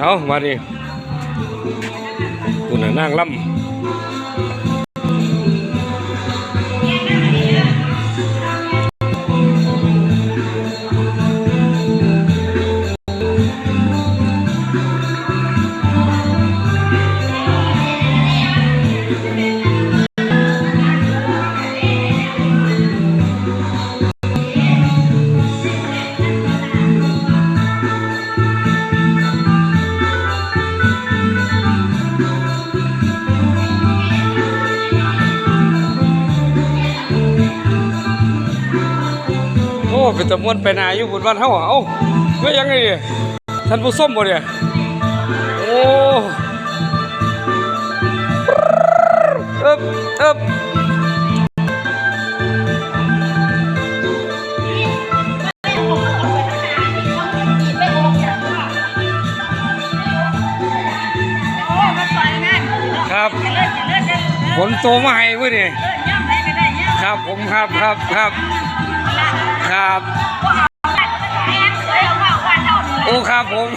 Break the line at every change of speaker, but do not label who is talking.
เอามาดิคุณน่ะนั่งล่ำ เป็นตะมวนไปนาอยู่บุญบ้านเฮาอะเอ้าเมื่อยังไงดิท่านผู้ส้มบ่เนี่ยโอ้เอ๊บเอ๊บ
โอ้มาซอยงาน
ครับ
เลิศเลิศเลิศ
ผลโตมาให้เว้ยนี่
เลิศย่ำได้ก็ได้ย่ำ
ครับผมครับครับครับ ครับ
แม่เคยเอาว่าว่าเท่านี้
โอ้ครับผม